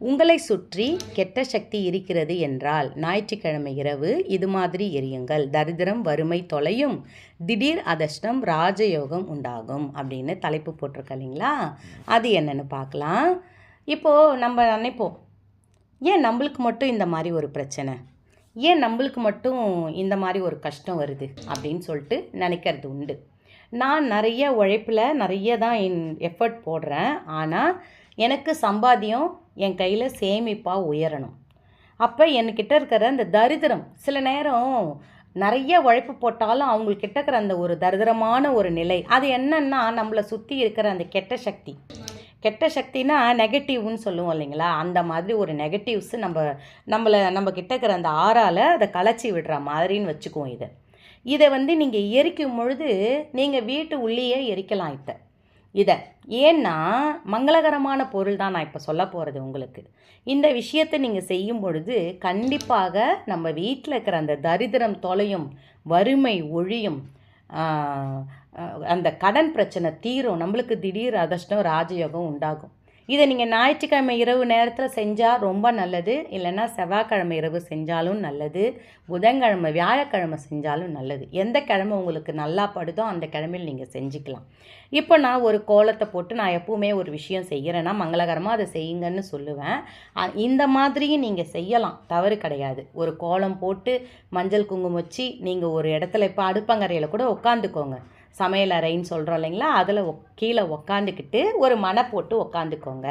உங்களை சுற்றி கெட்ட சக்தி இருக்கிறது என்றால் ஞாயிற்றுக்கிழமை இரவு இது மாதிரி எரியுங்கள். தரித்திரம் வறுமை தொலையும். திடீர் அதிர்ஷ்டம் ராஜயோகம் உண்டாகும் அப்படின்னு தலைப்பு போட்டிருக்க இல்லைங்களா? அது என்னென்னு பார்க்கலாம். இப்போது நம்ம நினைப்போம் ஏன் நம்மளுக்கு மட்டும் இந்த மாதிரி ஒரு பிரச்சனை? ஏன் நம்மளுக்கு மட்டும் இந்த மாதிரி ஒரு கஷ்டம் வருது அப்படின்னு சொல்லிட்டு நினைக்கிறது உண்டு. நான் நிறைய உழைப்பில் நிறைய தான் என் எஃபர்ட் போடுறேன். ஆனால் எனக்கு சம்பாத்தியம் என் கையில் சேமிப்பாக உயரணும். அப்போ என்கிட்ட இருக்கிற அந்த தரித்திரம் சில நேரம் நிறைய உழைப்பு போட்டாலும் அவங்கக்கிட்ட இருக்கிற அந்த ஒரு தரிதிரமான ஒரு நிலை அது என்னன்னா நம்மளை சுற்றி இருக்கிற அந்த கெட்ட சக்தி. கெட்ட சக்தினா நெகட்டிவ்னு சொல்லுவோம் இல்லைங்களா? அந்த மாதிரி ஒரு நெகட்டிவ்ஸ் நம்ம நம்மளை நம்ம கிட்ட இருக்கிற அந்த ஆறால் அதை களைச்சி விடுற மாதிரின்னு வச்சுக்குவோம் இதை. இதை வந்து நீங்கள் எரிக்கும் பொழுது நீங்கள் வீட்டு உள்ளேயே எரிக்கலாம் இதை. இதை. ஏன்னா மங்களகரமான பொருள் தான் நான் இப்போ சொல்ல போகிறது உங்களுக்கு. இந்த விஷயத்தை நீங்கள் செய்யும் பொழுது கண்டிப்பாக நம்ம வீட்டில் இருக்கிற அந்த தரித்திரம் தொலையும் வறுமை ஒழியும் அந்த கடன் பிரச்சனை தீரும். நம்மளுக்கு திடீர் அதிர்ஷ்டம் ராஜயோகம் உண்டாகும். இதை நீங்கள் ஞாயிற்றுக்கிழமை இரவு நேரத்தில் செஞ்சால் ரொம்ப நல்லது. இல்லைன்னா செவ்வாய்க்கிழமை இரவு செஞ்சாலும் நல்லது. புதன்கிழமை வியாழக்கிழமை செஞ்சாலும் நல்லது. எந்த கிழமை உங்களுக்கு நல்லா படுதோ அந்த கிழமையில் நீங்கள் செஞ்சுக்கலாம். இப்போ நான் ஒரு கோலத்தை போட்டு நான் எப்பவுமே ஒரு விஷயம் செய்கிறேன்னா மங்களகரமாக அதை செய்யுங்கன்னு சொல்லுவேன். இந்த மாதிரியும் நீங்கள் செய்யலாம். தவறு கிடையாது. ஒரு கோலம் போட்டு மஞ்சள் குங்குமம் வச்சு நீங்கள் ஒரு இடத்துல இப்போ அடுப்பங்கரையில் கூட உட்காந்துக்கோங்க. சமையல் அறைன்னு சொல்கிறோம் இல்லைங்களா? அதில் கீழே உக்காந்துக்கிட்டு ஒரு மனை போட்டு உக்காந்துக்கோங்க.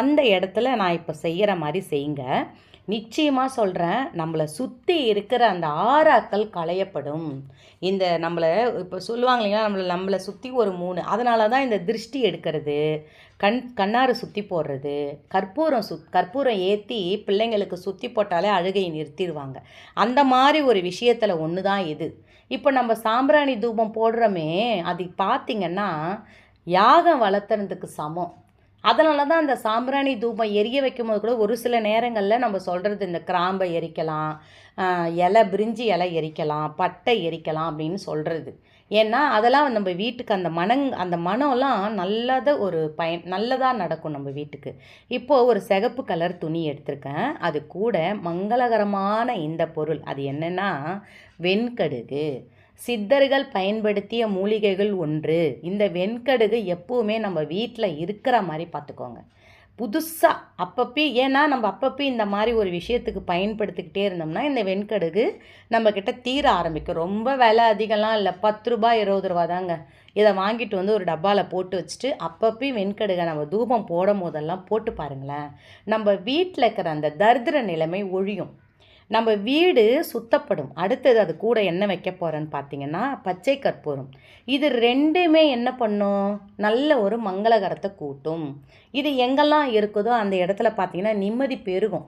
அந்த இடத்துல நான் இப்போ செய்கிற மாதிரி செய்யுங்க. நிச்சயமாக சொல்கிறேன் நம்மளை சுற்றி இருக்கிற அந்த ஆறாக்கள் களையப்படும். இந்த நம்மளை இப்போ சொல்லுவாங்க இல்லைங்களா நம்மளை நம்மளை சுற்றி ஒரு மூணு. அதனால தான் இந்த திருஷ்டி எடுக்கிறது கண் கண்ணாறு சுற்றி போடுறது கற்பூரம் சுத் கற்பூரம் ஏற்றி பிள்ளைங்களுக்கு சுற்றி போட்டாலே அழுகையை நிறுத்திடுவாங்க. அந்த மாதிரி ஒரு விஷயத்தில் ஒன்று தான் இது. இப்போ நம்ம சாம்பிராணி தூபம் போடுறோமே அது பார்த்திங்கன்னா யாகம் வளர்த்துறதுக்கு சமம். அதனால தான் அந்த சாம்பிராணி தூபம் எரிய வைக்கும்போது கூட ஒரு சில நேரங்களில் நம்ம சொல்கிறது இந்த கிராம்பை எரிக்கலாம் இலை பிரிஞ்சி இலை எரிக்கலாம் பட்டை எரிக்கலாம் அப்படின்னு சொல்கிறது ஏன்னா அதெல்லாம் நம்ம வீட்டுக்கு அந்த மனங் அந்த மனம்லாம் நல்லதை ஒரு பயன் நல்லதாக நடக்கும் நம்ம வீட்டுக்கு. இப்போது ஒரு சிகப்பு கலர் துணி எடுத்திருக்கேன். அது கூட மங்களகரமான இந்த பொருள். அது என்னென்னா வெண்கடுகு. சித்தர்கள் பயன்படுத்திய மூலிகைகள் ஒன்று. இந்த வெண்கடுகு எப்போவுமே நம்ம வீட்டில் இருக்கிற மாதிரி பார்த்துக்கோங்க. புதுசாக அப்பப்போ ஏன்னா நம்ம அப்பப்போ இந்த மாதிரி ஒரு விஷயத்துக்கு பயன்படுத்திக்கிட்டே இருந்தோம்னா இந்த வெண்கடுகு நம்மக்கிட்ட தீர ஆரம்பிக்கும். ரொம்ப விலை அதிகம்லாம் இல்லை. பத்து ரூபா இருபது ரூபா தாங்க. இதை வாங்கிட்டு வந்து ஒரு டப்பாவில் போட்டு வச்சுட்டு அப்பப்போ வெண்கடுகை நம்ம தூபம் போடும் போதெல்லாம் போட்டு பாருங்களேன். நம்ம வீட்டில் இருக்கிற அந்த தரித்திர நிலைமை ஒழியும். நம்ம வீடு சுத்தப்படும். அடுத்தது அது கூட என்ன வைக்க போகிறேன்னு பார்த்தீங்கன்னா பச்சை கற்பூரம். இது ரெண்டுமே என்ன பண்ணும்? நல்ல ஒரு மங்களகரத்தை கூட்டும். இது எங்கெல்லாம் இருக்குதோ அந்த இடத்துல பார்த்தீங்கன்னா நிம்மதி பெருகும்.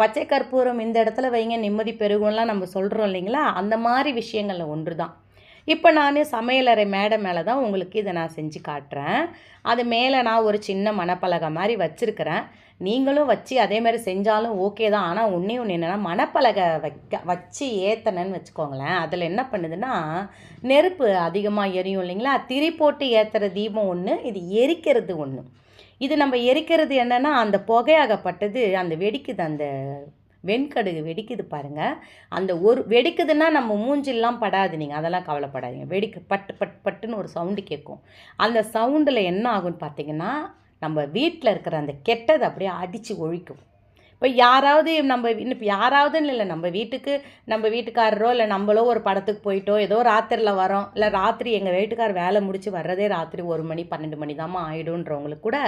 பச்சை கற்பூரம் இந்த இடத்துல வைங்க நிம்மதி பெருகும்லாம் நம்ம சொல்கிறோம் இல்லைங்களா? அந்த மாதிரி விஷயங்களில் ஒன்று தான் இப்போ நான் சமையலறை மேடை மேலே தான் உங்களுக்கு இதை நான் செஞ்சு காட்டுறேன். அது மேலே நான் ஒரு சின்ன மணப்பலகை மாதிரி வச்சுருக்கிறேன். நீங்களும் வச்சு அதே மாதிரி செஞ்சாலும் ஓகே தான். ஆனால் ஒன்றே ஒன்று என்னென்னா மணப்பலகை வைக்க வச்சு ஏற்றனன்னு வச்சுக்கோங்களேன். அதில் என்ன பண்ணுதுன்னா நெருப்பு அதிகமாக எரியும் இல்லைங்களா? திரி போட்டு ஏற்றுற தீபம் ஒன்று இது எரிக்கிறது ஒன்று இது நம்ம எரிக்கிறது என்னென்னா அந்த புகையாகப்பட்டது அந்த வெடிக்குது அந்த வெண்கடுகு வெடிக்குது பாருங்கள் அந்த ஒரு வெடிக்குதுன்னா நம்ம மூஞ்சிலாம் படாது நீங்கள் அதெல்லாம் கவலைப்படாதீங்க. வெடிக்க பட்டு பட் பட்டுன்னு ஒரு சவுண்டு கேட்கும் அந்த சவுண்டில் என்ன ஆகும்னு பார்த்தீங்கன்னா நம்ம வீட்டில் இருக்கிற அந்த கெட்டதை அப்படியே அடித்து ஒழிக்கும். இப்போ யாராவது நம்ம இப்போ யாராவதுன்னு இல்லை நம்ம வீட்டுக்கு நம்ம வீட்டுக்காரரோ இல்லை நம்மளோ ஒரு படத்துக்கு போயிட்டோ ஏதோ ராத்திரியில் வரோம் இல்லை ராத்திரி எங்கள் வீட்டுக்கார் வேலை முடிச்சு வர்றதே ராத்திரி ஒரு மணி பன்னெண்டு மணி தாம்மா ஆகிடுன்றவங்களுக்கு கூட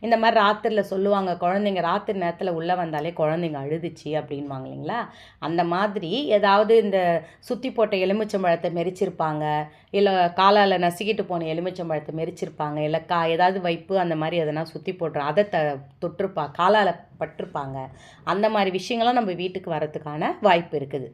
இந்த மாதிரி ராத்திரியில் சொல்லுவாங்க குழந்தைங்க ராத்திரி நேரத்தில் உள்ளே வந்தாலே குழந்தைங்க அழுதுச்சு அப்படின்வாங்க இல்லைங்களா? அந்த மாதிரி ஏதாவது இந்த சுற்றி போட்ட எலுமிச்சம்பழத்தை மெரிச்சிருப்பாங்க இல்லை காலால் நசுக்கிட்டு போன எலுமிச்சம்பழத்தை மெரிச்சிருப்பாங்க இல்லை கா ஏதாவது வைப்பு அந்த மாதிரி எதனா சுற்றி போட்டுரும் அதை த தொட்டிருப்பா காலால் பட்டிருப்பாங்க. அந்த மாதிரி விஷயங்கள்லாம் நம்ம வீட்டுக்கு வரத்துக்கான வாய்ப்பு இருக்குது.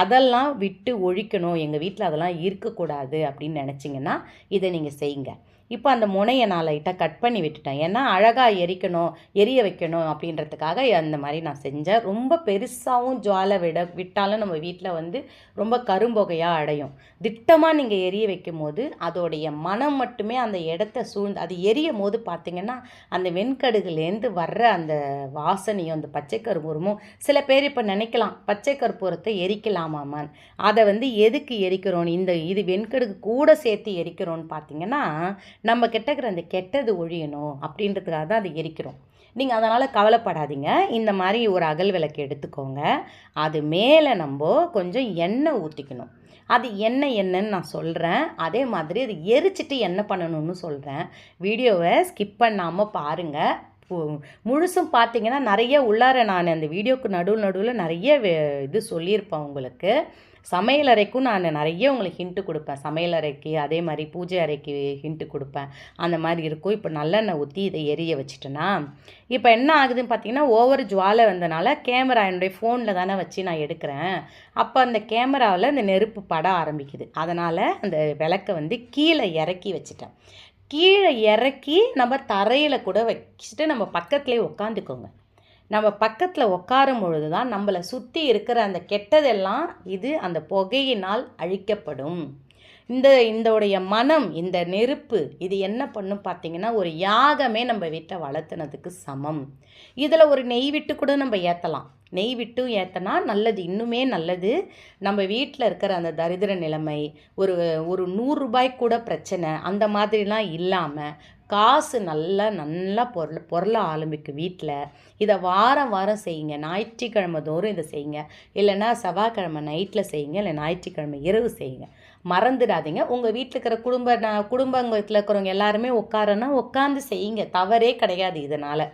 அதெல்லாம் விட்டு ஒழிக்கணும். எங்கள் வீட்டில் அதெல்லாம் இருக்கக்கூடாது அப்படின்னு நினச்சிங்கன்னா இதை நீங்கள் செய்யுங்க. இப்போ அந்த முனையை நான் லைட்டாக கட் பண்ணி விட்டுட்டேன். ஏன்னா அழகாக எரிக்கணும் எரிய வைக்கணும் அப்படின்றதுக்காக அந்த மாதிரி நான் செஞ்சேன். ரொம்ப பெருசாகவும் ஜுவாலை விட விட்டாலும் நம்ம வீட்டில் வந்து ரொம்ப கரும்புகையாக அடையும். திட்டமாக நீங்கள் எரிய வைக்கும் போது அதோடைய மனம் மட்டுமே அந்த இடத்த சூழ்ந்து அது எரியும் போது பார்த்திங்கன்னா அந்த வெண்கடுகுலேருந்து வர்ற அந்த வாசனையும் அந்த பச்சை கருப்பூரமும் சில பேர் இப்போ நினைக்கலாம் பச்சை கற்பூரத்தை எரிக்கலாமாமான் அதை வந்து எதுக்கு எரிக்கிறோன்னு இந்த இது வெண்கடுகு கூட சேர்த்து எரிக்கிறோன்னு பார்த்திங்கன்னா நம்ம கிட்டக்கிற அந்த கெட்டது ஒழியணும் அப்படின்றதுக்காக தான் அதை எரிக்கிறோம். நீங்கள் அதனால் கவலைப்படாதீங்க. இந்த மாதிரி ஒரு அகல் விளக்கு எடுத்துக்கோங்க. அது மேலே நம்ம கொஞ்சம் எண்ணெய் ஊற்றிக்கணும் அது என்ன என்னன்னு நான் சொல்கிறேன் அதே மாதிரி அது எரிச்சிட்டு என்ன பண்ணணும்னு சொல்கிறேன் வீடியோவை ஸ்கிப் பண்ணாமல் பாருங்கள் முழுசும் பார்த்தீங்கன்னா நிறைய உள்ளார நான் அந்த வீடியோக்கு நடுவில் நடுவில் நிறைய இது சொல்லியிருப்பேன் உங்களுக்கு. சமையல் அறைக்கும் நான் நிறைய உங்களுக்கு ஹிண்ட்டு கொடுப்பேன். சமையல் அறைக்கு அதே மாதிரி பூஜை அறைக்கு ஹிண்ட்டு கொடுப்பேன். அந்த மாதிரி இருக்கும். இப்போ நல்லெண்ணெய் ஊற்றி இதை எரிய வச்சுட்டேன்னா இப்போ என்ன ஆகுதுன்னு பார்த்தீங்கன்னா ஓவர் ஜுவாலை வந்தனால கேமரா என்னுடைய ஃபோனில் தானே வச்சு நான் எடுக்கிறேன். அப்போ அந்த கேமராவில் அந்த நெருப்பு பட ஆரம்பிக்குது. அதனால் அந்த விளக்கை வந்து கீழே இறக்கி வச்சுட்டேன். கீழே இறக்கி நம்ம தரையில் கூட வச்சுட்டு நம்ம பக்கத்துலேயே உட்காந்துக்கோங்க நம்ம பக்கத்தில் உட்காரும் பொழுது தான் நம்மளை சுற்றி இருக்கிற அந்த கெட்டதெல்லாம் இது அந்த புகையினால் அழிக்கப்படும். இந்த இந்தோடைய மனம் இந்த நெருப்பு இது என்ன பண்ணும் பார்த்தீங்கன்னா ஒரு யாகமே நம்ம வீட்டை வளர்த்துனதுக்கு சமம். இதில் ஒரு நெய் விட்டு கூட நம்ம ஏற்றலாம் நெய் விட்டும் ஏற்றினா நல்லது இன்னுமே நல்லது. நம்ம வீட்டில் இருக்கிற அந்த தரித்திர நிலைமை ஒரு ஒரு நூறுரூபாய்க்கு கூட பிரச்சனை அந்த மாதிரிலாம் இல்லாமல் காசு நல்லா நல்லா பொருள் பொருளை ஆரம்பிக்கும் வீட்டில். இதை வாரம் வாரம் செய்யுங்க. ஞாயிற்றுக்கிழமை தோறும் இதை செய்யுங்க. இல்லைன்னா செவ்வாய்க்கிழமை நைட்டில் செய்யுங்க. இல்லை ஞாயிற்றுக்கிழமை இரவு செய்யுங்க. மறந்துடாதீங்க. உங்கள் வீட்டில் இருக்கிற குடும்ப நான் குடும்பத்தில் இருக்கிறவங்க எல்லாருமே உட்காரன்னா உட்காந்து செய்யுங்க. தவறே கிடையாது இதனால்.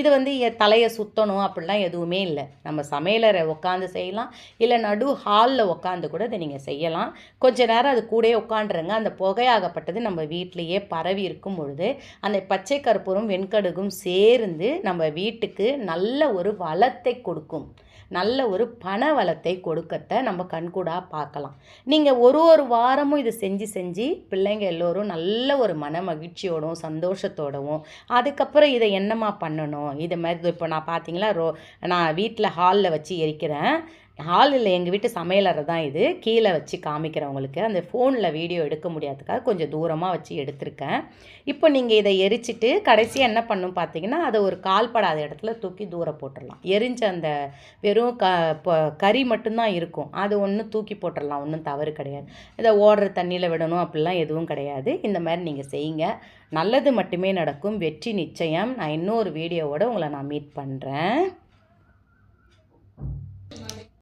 இது வந்து தலையை சுற்றணும் அப்படிலாம் எதுவுமே இல்லை. நம்ம சமையலறை உட்காந்து செய்யலாம். இல்லை நடு ஹாலில் உட்காந்து கூட இதை நீங்கள் செய்யலாம். கொஞ்ச நேரம் அது கூட உட்காண்டுருங்க அந்த புகையாகப்பட்டது நம்ம வீட்டிலையே பரவி இருக்கும் பொழுது அந்த பச்சை கற்பூரம் வெண்கடுகும் சேர்ந்து நம்ம வீட்டுக்கு நல்ல ஒரு வளத்தை கொடுக்கும். நல்ல ஒரு பண வளத்தை கொடுக்கத்த நம்ம கண்கூடாக பார்க்கலாம். நீங்கள் ஒரு ஒரு வாரமும் இது செஞ்சு செஞ்சு பிள்ளைங்க எல்லோரும் நல்ல ஒரு மன மகிழ்ச்சியோடவும் சந்தோஷத்தோடவும் அதுக்கப்புறம் இதை என்னம்மா பண்ணணும்? இது மாதிரி இப்போ நான் பார்த்தீங்களா ரோ நான் வீட்டில் ஹாலில் வச்சு எரிக்கிறேன். ஹால் இல்லை எங்கள் வீட்டு சமையலறை தான் இது. கீழே வச்சு காமிக்கிறவங்களுக்கு அந்த ஃபோனில் வீடியோ எடுக்க முடியாதுக்காக கொஞ்சம் தூரமாக வச்சு எடுத்திருக்கேன். இப்போ நீங்கள் இதை எரிச்சிட்டு கடைசியாக என்ன பண்ணும் பார்த்தீங்கன்னா அதை ஒரு கால்படாத இடத்துல தூக்கி தூரம் போட்டுடலாம். எரிஞ்ச அந்த வெறும் க கறி மட்டும்தான் இருக்கும். அது ஒன்றும் தூக்கி போட்டுடலாம். ஒன்றும் தவறு கிடையாது. இதை ஓடுற தண்ணியில் விடணும் அப்படிலாம் எதுவும் கிடையாது. இந்த மாதிரி நீங்கள் செய்யுங்க. நல்லது மட்டுமே நடக்கும். வெற்றி நிச்சயம். நான் இன்னொரு வீடியோவோட உங்களை நான் மீட் பண்ணுறேன்